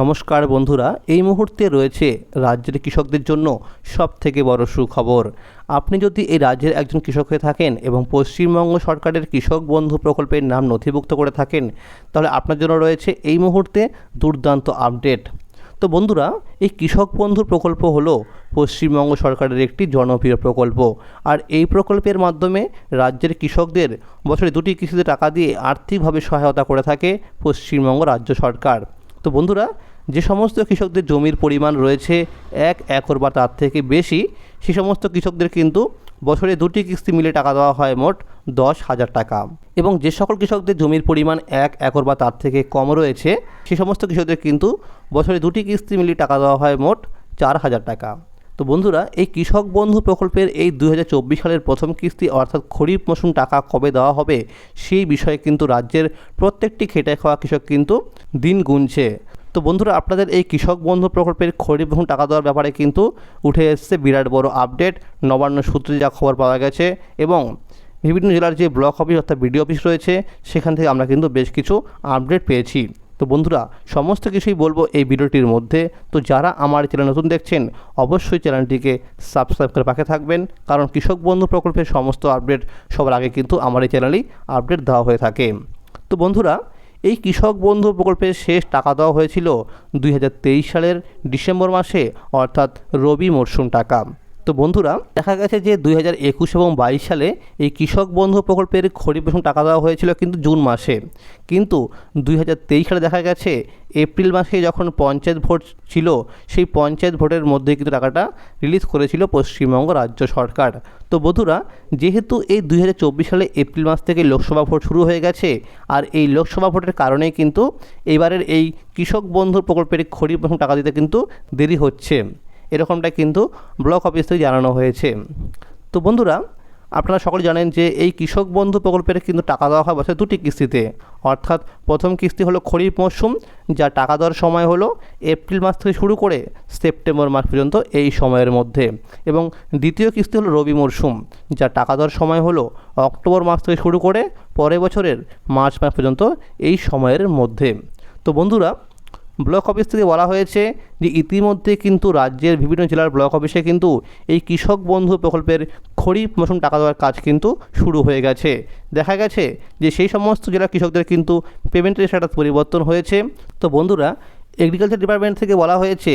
নমস্কার বন্ধুরা, এই মুহূর্তে রয়েছে রাজ্যের কৃষকদের জন্য সব থেকে বড় সুখবর। আপনি যদি এই রাজ্যের একজন কৃষক হয়ে থাকেন এবং পশ্চিমবঙ্গ সরকারের কৃষক বন্ধু প্রকল্পের নাম নথিভুক্ত করে থাকেন, তাহলে আপনার জন্য রয়েছে এই মুহূর্তে দুর্দান্ত আপডেট। তো বন্ধুরা, এই কৃষক বন্ধু প্রকল্প হলো পশ্চিমবঙ্গ সরকারের একটি জনপ্রিয় প্রকল্প। আর এই প্রকল্পের মাধ্যমে রাজ্যের কৃষকদের বছরে দুটি কৃষিতে টাকা দিয়ে আর্থিকভাবে সহায়তা করে থাকে পশ্চিমবঙ্গ রাজ্য সরকার। তো বন্ধুরা, যে সমস্ত কৃষকদের জমির পরিমাণ রয়েছে এক একর বা তার থেকে বেশি, সে সমস্ত কৃষকদের কিন্তু বছরে দুটি কিস্তি মিলে টাকা দেওয়া হয় মোট দশ হাজার টাকা। এবং যে সকল কৃষকদের জমির পরিমাণ এক একর বা তার থেকে কম রয়েছে, সে সমস্ত কৃষকদের কিন্তু বছরে দুটি কিস্তি মিলে টাকা দেওয়া হয় মোট চার হাজার টাকা। তো বন্ধুরা, এই কৃষক বন্ধু প্রকল্পের এই দুই হাজার চব্বিশ সালের প্রথম কিস্তি অর্থাৎ খরিফ মৌসুম টাকা কবে দেওয়া হবে, সেই বিষয়ে কিন্তু রাজ্যের প্রত্যেকটি খেটে খাওয়া কৃষক কিন্তু দিন গুনছে। তো বন্ধুরা, আপনাদের এই কৃষক বন্ধু প্রকল্পের খরিফ মৌসুম টাকা দেওয়ার ব্যাপারে কিন্তু উঠে এসছে বিরাট বড় আপডেট। নবান্ন সূত্রে যা খবর পাওয়া গেছে এবং বিভিন্ন জেলার যে ব্লক অফিস অর্থাৎ বিডিও অফিস রয়েছে, সেখান থেকে আমরা কিন্তু বেশ কিছু আপডেট পেয়েছি। তো বন্ধুরা, সমস্ত কিছুই বলব এই ভিডিওটির মধ্যে। তো যারা আমার চ্যানেল নতুন দেখছেন, অবশ্যই চ্যানেলটিকে সাবস্ক্রাইব করে পাশে থাকবেন। কারণ কৃষক বন্ধু প্রকল্পের সমস্ত আপডেট সবার আগে কিন্তু আমার এই চ্যানেলেই আপডেট দেওয়া হয়ে থাকে। তো বন্ধুরা, এই কৃষক বন্ধু প্রকল্পের শেষ টাকা দেওয়া হয়েছিল দুই হাজার তেইশ সালের ডিসেম্বর মাসে, অর্থাৎ রবি মরশুম টাকা। তো বন্ধুরা, দেখা গেছে যে দুই হাজার একুশ এবং বাইশ সালে এই কৃষক বন্ধু প্রকল্পের খরিফ মৌসুম টাকা দেওয়া হয়েছিল কিন্তু জুন মাসে। কিন্তু দুই হাজার তেইশ সালে দেখা গেছে এপ্রিল মাসে যখন পঞ্চায়েত ভোট ছিল, সেই পঞ্চায়েত ভোটের মধ্যে কিন্তু টাকাটা রিলিজ করেছিল পশ্চিমবঙ্গ রাজ্য সরকার। তো বন্ধুরা, যেহেতু এই দুই হাজার চব্বিশ সালে এপ্রিল মাস থেকে লোকসভা ভোট শুরু হয়ে গেছে, আর এই লোকসভা ভোটের কারণেই কিন্তু এবারের এই কৃষক বন্ধু প্রকল্পের খরিফ টাকা দিতে কিন্তু দেরি হচ্ছে। এরকমটা কিন্তু ব্লক অফিস থেকে জানানো হয়েছে। তো বন্ধুরা, আপনারা সকলে জানেন যে এই কৃষক বন্ধু প্রকল্পের কিন্তু টাকা দেওয়া হয় বছরে দুটি কিস্তিতে। অর্থাৎ প্রথম কিস্তি হলো খরিফ মরশুম যা টাকা দেওয়ার সময় হলো এপ্রিল মাস থেকে শুরু করে সেপ্টেম্বর মাস পর্যন্ত এই সময়ের মধ্যে। এবং দ্বিতীয় কিস্তি হলো রবি মরশুম যা টাকা দেওয়ার সময় হলো অক্টোবর মাস থেকে শুরু করে পরের বছরের মার্চ মাস পর্যন্ত এই সময়ের মধ্যে। তো বন্ধুরা ব্লক অফিস থেকে বলা হয়েছে যে ইতিমধ্যে কিন্তু রাজ্যের বিভিন্ন জেলার ব্লক অফিসে কিন্তু এই কৃষক বন্ধু প্রকল্পের খরিফ মৌসুম টাকা দেওয়ার কাজ কিন্তু শুরু হয়ে গেছে। দেখা গেছে যে সেই সমস্ত জেলার কৃষকদের কিন্তু পেমেন্টের স্ট্যাটাস পরিবর্তন হয়েছে। তো বন্ধুরা এগ্রিকালচার ডিপার্টমেন্ট থেকে বলা হয়েছে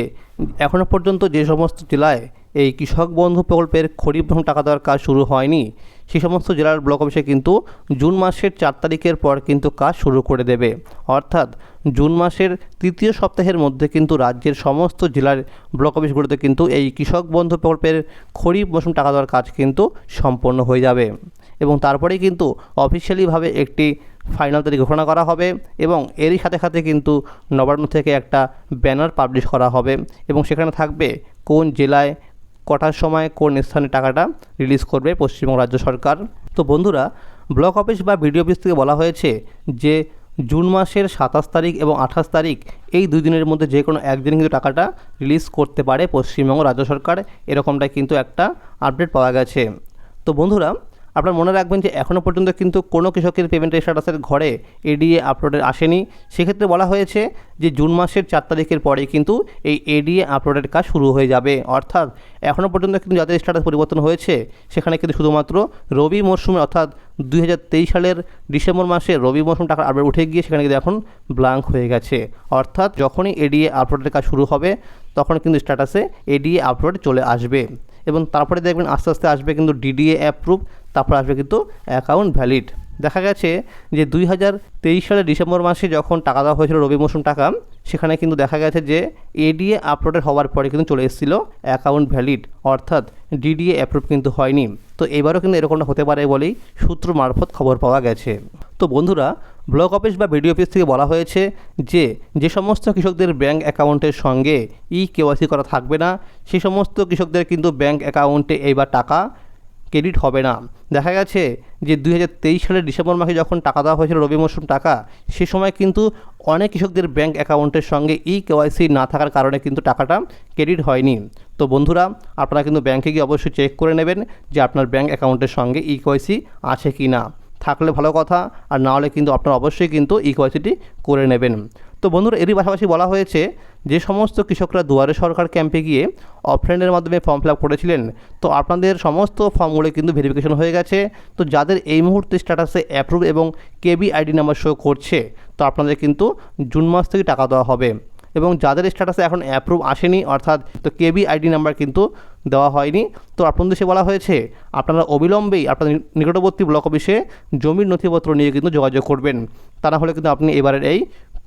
এখনও পর্যন্ত যে সমস্ত জেলায় এই কৃষক বন্ধু প্রকল্পের খরিফ মৌসুম টাকা দেওয়ার কাজ শুরু হয়নি। সেই সমস্ত জেলার ব্লক অফিসে কিন্তু জুন মাসের চার তারিখের পর কিন্তু কাজ শুরু করে দেবে। অর্থাৎ জুন মাসের তৃতীয় সপ্তাহের মধ্যে কিন্তু রাজ্যের সমস্ত জেলার ব্লক অফিসগুলোতে কিন্তু এই কৃষক বন্ধু প্রকল্পের খরিফ মৌসুম টাকা দেওয়ার কাজ কিন্তু সম্পন্ন হয়ে যাবে এবং তারপরেই কিন্তু অফিসিয়ালিভাবে একটি ফাইনাল তারিখ ঘোষণা করা হবে এবং এরই সাথে সাথে কিন্তু নবান্ন থেকে একটা ব্যানার পাবলিশ করা হবে এবং সেখানে থাকবে কোন জেলায় কটার সময় কোন স্থানে টাকাটা রিলিজ করবে পশ্চিমবঙ্গ রাজ্য সরকার? তো বন্ধুরা ব্লক অফিস বা বিডিও অফিস থেকে বলা হয়েছে যে জুন মাসের সাতাশ তারিখ এবং আঠাশ তারিখ এই দুই দিনের মধ্যে যে কোনো একদিন কিন্তু টাকাটা রিলিজ করতে পারে পশ্চিমবঙ্গ রাজ্য সরকার। এরকমটা কিন্তু একটা আপডেট পাওয়া গেছে। তো বন্ধুরা আপনারা মনে রাখবেন যে এখনও পর্যন্ত কিন্তু কোনো কৃষকের পেমেন্টের স্ট্যাটাসের ঘরে এডিএ আপলোডের আসেনি। সেক্ষেত্রে বলা হয়েছে যে জুন মাসের চার তারিখের পরে কিন্তু এই এডিএ আপলোডের কাজ শুরু হয়ে যাবে। অর্থাৎ এখনও পর্যন্ত কিন্তু যাদের স্ট্যাটাস পরিবর্তন হয়েছে, সেখানে কিন্তু শুধুমাত্র রবি মরশুমে অর্থাৎ দুই হাজার তেইশ সালের ডিসেম্বর মাসে রবি মরশুম টাকার আপডেট উঠে গিয়ে সেখানে কিন্তু এখন ব্লাঙ্ক হয়ে গেছে। অর্থাৎ যখনই এডিএ আপলোডের কাজ শুরু হবে তখন কিন্তু স্ট্যাটাসে এডিএ আপলোড চলে আসবে। এবং তারপরে দেখবেন আস্তে আস্তে আসবে কিন্তু ডিডিএ অ্যাপ্রুভ তারপর আসবে কিন্তু অ্যাকাউন্ট ভ্যালিড দেখা গেছে যে দুই হাজার তেইশ সালের ডিসেম্বর মাসে যখন টাকা দেওয়া হয়েছিল রবি মৌসুম টাকা, সেখানে কিন্তু দেখা গেছে যে এডিএ আপলোডেড হওয়ার পরে কিন্তু চলে এসেছিল অ্যাকাউন্ট ভ্যালিড অর্থাৎ ডিডিএ অ্যাপ্রুভ কিন্তু হয়নি। তো এবারও কিন্তু এরকমটা হতে পারে বলেই সূত্র মারফত খবর পাওয়া গেছে। তো বন্ধুরা ব্লক অফিস বা বিডিও অফিস থেকে বলা হয়েছে যে যে সমস্ত কৃষকদের ব্যাঙ্ক অ্যাকাউন্টের সঙ্গে ই কেওয়াইসি করা থাকবে না সেই সমস্ত কৃষকদের কিন্তু ব্যাঙ্ক অ্যাকাউন্টে এইবার টাকা ক্রেডিট হবে না। দেখা গেছে যে দুই হাজার তেইশ সালের ডিসেম্বর মাসে যখন টাকা দেওয়া হয়েছিল রবি মৌসুম টাকা, সে সময় কিন্তু অনেক কৃষকদের ব্যাঙ্ক অ্যাকাউন্টের সঙ্গে ই কেওয়াইসি না থাকার কারণে কিন্তু টাকাটা ক্রেডিট হয়নি। তো বন্ধুরা, আপনারা কিন্তু ব্যাঙ্কে গিয়ে অবশ্যই চেক করে নেবেন যে আপনার ব্যাঙ্ক অ্যাকাউন্টের সঙ্গে ই কেওয়াইসি আছে কি না থাকলে ভালো কথা, আর না হলে কিন্তু আপনারা অবশ্যই কিন্তু ই কেওয়াইসিটি করে নেবেন। তো বন্ধুরা, এরই পাশাপাশি বলা হয়েছে যে সমস্ত কৃষকরা দুয়ারে সরকার ক্যাম্পে গিয়ে অফলাইনের মাধ্যমে ফর্ম ফিল আপ করেছিলেন। তো আপনাদের সমস্ত ফর্মগুলো কিন্তু ভেরিফিকেশন হয়ে গেছে। তো যাদের এই মুহূর্তে স্ট্যাটাসে অ্যাপ্রুভ এবং কেবি আইডি নাম্বার শো করছে, তো আপনাদের কিন্তু জুন মাস থেকে টাকা দেওয়া হবে। এবং যাদের স্ট্যাটাসে এখন অ্যাপ্রুভ আসেনি, অর্থাৎ তো কেবি আইডি নাম্বার কিন্তু দেওয়া হয়নি। তো আপনাদের সে বলা হয়েছে, আপনারা অবিলম্বেই আপনাদের নিকটবর্তী ব্লক অফিসে জমির নথিপত্র নিয়ে কিন্তু যোগাযোগ করবেন। তা না হলে কিন্তু আপনি এবারের এই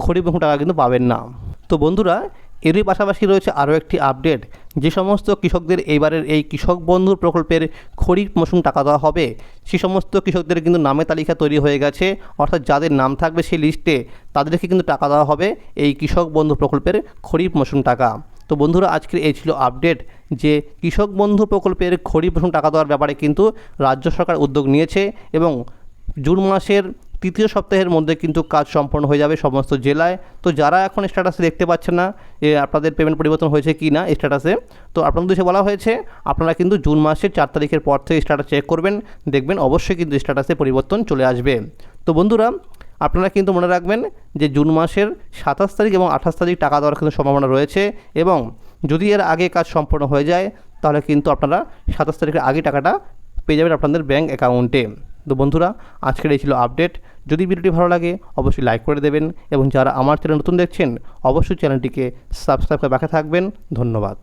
খরিফ টাকা কিন্তু পাবেন না। তো বন্ধুরা, এরই পাশাপাশি রয়েছে আরও একটি আপডেট যে সমস্ত কৃষকদের এইবারের এই কৃষক বন্ধু প্রকল্পের খরিফ মৌসুম টাকা দেওয়া হবে, সে সমস্ত কৃষকদের কিন্তু নামে তালিকা তৈরি হয়ে গেছে। অর্থাৎ যাদের নাম থাকবে সেই লিস্টে তাদেরকে কিন্তু টাকা দেওয়া হবে এই কৃষক বন্ধু প্রকল্পের খরিফ মৌসুম টাকা। তো বন্ধুরা, আজকের এই ছিল আপডেট যে কৃষক বন্ধু প্রকল্পের খরিফ মৌসুম টাকা দেওয়ার ব্যাপারে কিন্তু রাজ্য সরকার উদ্যোগ নিয়েছে এবং জুন মাসের তৃতীয় সপ্তাহের মধ্যে কিন্তু কাজ সম্পন্ন হয়ে যাবে সমস্ত জেলায়। তো যারা এখন স্ট্যাটাসে দেখতে পাচ্ছেন না, এ, আপনাদের পেমেন্ট পরিবর্তন হয়েছে কি না স্ট্যাটাসে, তো আপনাদের দেশে বলা হয়েছে, আপনারা কিন্তু জুন মাসের চার তারিখের পর থেকে স্ট্যাটাস চেক করবেন, দেখবেন অবশ্যই কিন্তু স্ট্যাটাসে পরিবর্তন চলে আসবে। তো বন্ধুরা, আপনারা কিন্তু মনে রাখবেন যে জুন মাসের সাতাশ তারিখ এবং আঠাশ তারিখ টাকা দেওয়ার কিন্তু সম্ভাবনা রয়েছে এবং যদি এর আগে কাজ সম্পন্ন হয়ে যায়, তাহলে কিন্তু আপনারা সাতাশ তারিখের আগে টাকাটা পেয়ে যাবেন আপনাদের ব্যাঙ্ক অ্যাকাউন্টে তো বন্ধুরা, আজকের এই ছিল আপডেট যদি ভিডিওটি ভালো লাগে, অবশ্যই লাইক করে দেবেন এবং যারা আমার চ্যানেল নতুন দেখছেন, অবশ্যই চ্যানেলটিকে সাবস্ক্রাইব করে রাখা থাকবেন। ধন্যবাদ।